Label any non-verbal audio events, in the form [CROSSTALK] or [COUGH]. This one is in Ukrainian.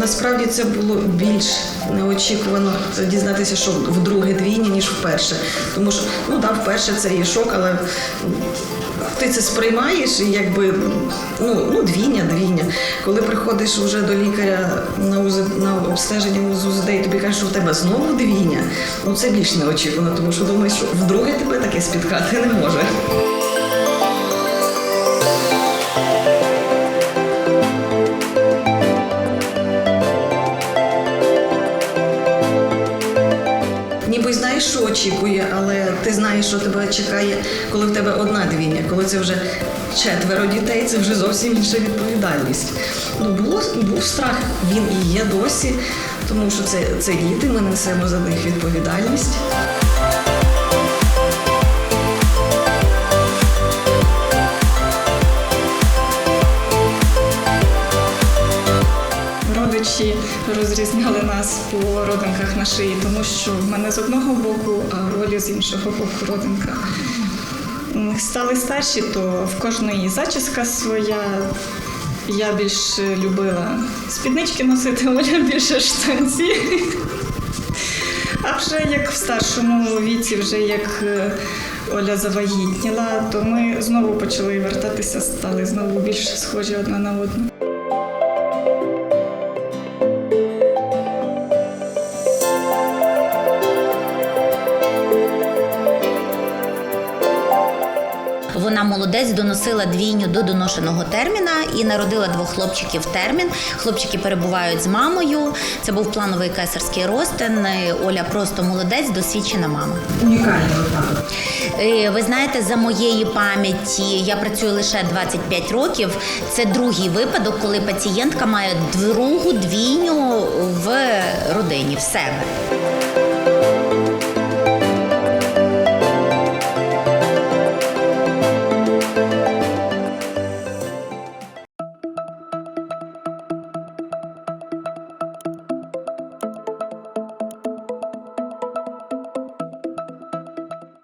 насправді це було більш неочікувано дізнатися, що вдруге двійня, ніж вперше. Тому що ну да, вперше це є шок, але ти це сприймаєш і якби ну, ну двійня, двійня. Коли приходиш вже до лікаря на УЗ, на обстеження з УЗД, і тобі кажуть, що в тебе знову двійня, ну це більш неочікувано, тому що думаєш, що вдруге тебе таке спіткати не може. Ніби знаєш, що очікує, але ти знаєш, що тебе чекає, коли в тебе одна двійня, коли це вже четверо дітей, це вже зовсім інша відповідальність. Ну було був страх, він і є досі, тому що це, це діти, ми несемо за них відповідальність. Родичі розрізняли нас по родинках на шиї, тому що в мене з одного боку, а в з іншого боку родинка. Стали старші, то в кожної зачіска своя. Я більш любила спіднички носити, [LAUGHS] Оля більше штанці. А вже як в старшому віці, вже як е, Оля завагітніла, то ми знову почали вертатися, стали знову більш схожі одна на одну. Вона молодець доносила двійню до доношеного терміна і народила двох хлопчиків термін. Хлопчики перебувають з мамою. Це був плановий кесарський розтин. Е, Оля просто молодець, досвідчена мама. Унікальний випадок. Е, Ви знаєте, за моєї пам'яті я працюю лише 25 років. Це другий випадок, коли пацієнтка має другу двійню в родині в себе.